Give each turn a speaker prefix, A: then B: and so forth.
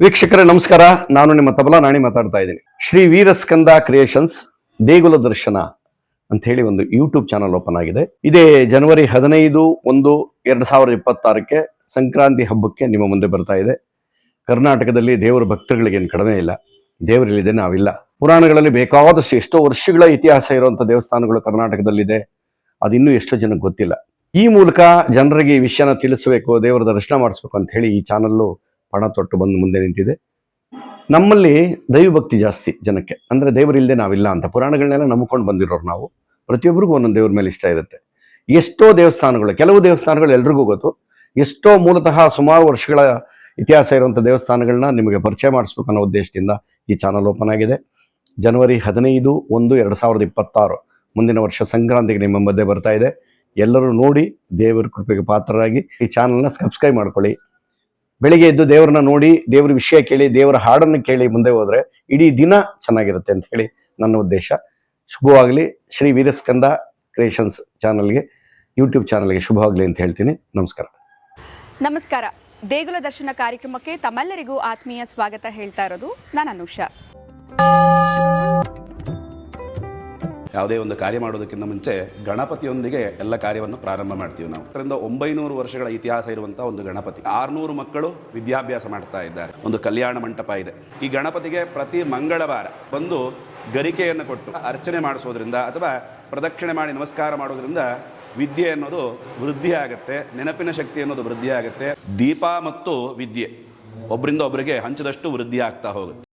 A: ವೀಕ್ಷಕರೇ, ನಮಸ್ಕಾರ. ನಾನು ನಿಮ್ಮ ತಬಲಾ ನಾಣಿ ಮಾತಾಡ್ತಾ ಇದ್ದೀನಿ. ಶ್ರೀ ವೀರಸ್ಕಂದ ಕ್ರಿಯೇಷನ್ಸ್ ದೇಗುಲ ದರ್ಶನ ಅಂತ ಹೇಳಿ ಒಂದು ಯೂಟ್ಯೂಬ್ ಚಾನಲ್ ಓಪನ್ ಆಗಿದೆ. ಇದೇ ಜನವರಿ ಹದಿನೈದು ಒಂದು, ಎರಡು ಸಾವಿರದ ಇಪ್ಪತ್ತಾರಕ್ಕೆ ಸಂಕ್ರಾಂತಿ ಹಬ್ಬಕ್ಕೆ ನಿಮ್ಮ ಮುಂದೆ ಬರ್ತಾ ಇದೆ. ಕರ್ನಾಟಕದಲ್ಲಿ ದೇವರ ಭಕ್ತರುಗಳಿಗೇನು ಕಡಿಮೆ ಇಲ್ಲ. ದೇವರಲ್ಲಿದೆ ನಾವಿಲ್ಲ. ಪುರಾಣಗಳಲ್ಲಿ ಬೇಕಾದಷ್ಟು ಎಷ್ಟೋ ವರ್ಷಗಳ ಇತಿಹಾಸ ಇರುವಂಥ ದೇವಸ್ಥಾನಗಳು ಕರ್ನಾಟಕದಲ್ಲಿದೆ. ಅದು ಇನ್ನೂ ಎಷ್ಟೋ ಜನಕ್ಕೆ ಗೊತ್ತಿಲ್ಲ. ಈ ಮೂಲಕ ಜನರಿಗೆ ಈ ವಿಷಯನ ತಿಳಿಸಬೇಕು, ದೇವರ ದರ್ಶನ ಮಾಡಿಸ್ಬೇಕು ಅಂತ ಹೇಳಿ ಈ ಚಾನಲ್ಲು ಪಣ ತೊಟ್ಟು ಬಂದು ಮುಂದೆ ನಿಂತಿದೆ. ನಮ್ಮಲ್ಲಿ ದೈವಭಕ್ತಿ ಜಾಸ್ತಿ ಜನಕ್ಕೆ. ಅಂದರೆ ದೇವರಿಲ್ಲದೆ ನಾವಿಲ್ಲ ಅಂತ. ಪುರಾಣಗಳನ್ನೆಲ್ಲ ನಂಬ್ಕೊಂಡು ಬಂದಿರೋರು ನಾವು. ಪ್ರತಿಯೊಬ್ಬರಿಗೂ ಒಂದೊಂದು ದೇವ್ರ ಮೇಲೆ ಇಷ್ಟ ಇರುತ್ತೆ. ಎಷ್ಟೋ ದೇವಸ್ಥಾನಗಳು, ಕೆಲವು ದೇವಸ್ಥಾನಗಳು ಎಲ್ರಿಗೂ ಗೊತ್ತು. ಎಷ್ಟೋ ಮೂಲತಃ ಸುಮಾರು ವರ್ಷಗಳ ಇತಿಹಾಸ ಇರುವಂಥ ದೇವಸ್ಥಾನಗಳನ್ನ ನಿಮಗೆ ಪರಿಚಯ ಮಾಡಿಸ್ಬೇಕು ಅನ್ನೋ ಉದ್ದೇಶದಿಂದ ಈ ಚಾನಲ್ ಓಪನ್ ಆಗಿದೆ. ಜನವರಿ ಹದಿನೈದು ಒಂದು ಎರಡು ಸಾವಿರದ ಇಪ್ಪತ್ತಾರು ಮುಂದಿನ ವರ್ಷ ಸಂಕ್ರಾಂತಿಗೆ ನಿಮ್ಮ ಮಧ್ಯೆ ಬರ್ತಾ ಇದೆ. ಎಲ್ಲರೂ ನೋಡಿ, ದೇವರ ಕೃಪೆಗೆ ಪಾತ್ರರಾಗಿ ಈ ಚಾನಲ್ನ ಸಬ್ಸ್ಕ್ರೈಬ್ ಮಾಡ್ಕೊಳ್ಳಿ. ಬೆಳಿಗ್ಗೆ ಎದ್ದು ದೇವರನ್ನ ನೋಡಿ, ದೇವರ ವಿಷಯ ಕೇಳಿ, ದೇವರ ಹಾಡನ್ನು ಕೇಳಿ ಮುಂದೆ ಹೋದರೆ ಇಡೀ ದಿನ ಚೆನ್ನಾಗಿರುತ್ತೆ ಅಂತ ಹೇಳಿ ನನ್ನ ಉದ್ದೇಶ. ಶುಭವಾಗಲಿ. ಶ್ರೀ ವೀರಸ್ಕಂದ ಕ್ರಿಯೇಷನ್ಸ್ ಚಾನಲ್ಗೆ, ಯೂಟ್ಯೂಬ್ ಚಾನಲ್ಗೆ ಶುಭವಾಗಲಿ ಅಂತ ಹೇಳ್ತೀನಿ. ನಮಸ್ಕಾರ.
B: ನಮಸ್ಕಾರ. ದೇಗುಲ ದರ್ಶನ ಕಾರ್ಯಕ್ರಮಕ್ಕೆ ತಮ್ಮೆಲ್ಲರಿಗೂ ಆತ್ಮೀಯ ಸ್ವಾಗತ ಹೇಳ್ತಾ ಇರೋದು ನಾನು ಅನುಷಾ.
C: ಯಾವುದೇ ಒಂದು ಕಾರ್ಯ ಮಾಡೋದಕ್ಕಿಂತ ಮುಂಚೆ ಗಣಪತಿಯೊಂದಿಗೆ ಎಲ್ಲ ಕಾರ್ಯವನ್ನು ಪ್ರಾರಂಭ ಮಾಡ್ತೀವಿ ನಾವು. ಅದರಿಂದ ಒಂಬೈನೂರು ವರ್ಷಗಳ ಇತಿಹಾಸ ಇರುವಂತಹ ಒಂದು ಗಣಪತಿ. ಆರ್ನೂರು ಮಕ್ಕಳು ವಿದ್ಯಾಭ್ಯಾಸ ಮಾಡ್ತಾ ಇದ್ದಾರೆ. ಒಂದು ಕಲ್ಯಾಣ ಮಂಟಪ ಇದೆ. ಈ ಗಣಪತಿಗೆ ಪ್ರತಿ ಮಂಗಳವಾರ ಬಂದು ಗರಿಕೆಯನ್ನು ಕೊಟ್ಟು ಅರ್ಚನೆ ಮಾಡಿಸೋದ್ರಿಂದ ಅಥವಾ ಪ್ರದಕ್ಷಿಣೆ ಮಾಡಿ ನಮಸ್ಕಾರ ಮಾಡೋದ್ರಿಂದ ವಿದ್ಯೆ ಅನ್ನೋದು ವೃದ್ಧಿ ಆಗುತ್ತೆ. ನೆನಪಿನ ಶಕ್ತಿ ಅನ್ನೋದು ವೃದ್ಧಿ ಆಗುತ್ತೆ. ದೀಪ ಮತ್ತು ವಿದ್ಯೆ ಒಬ್ಬರಿಂದ ಒಬ್ಬರಿಗೆ ಹಂಚದಷ್ಟು ವೃದ್ಧಿ ಆಗ್ತಾ ಹೋಗುತ್ತೆ.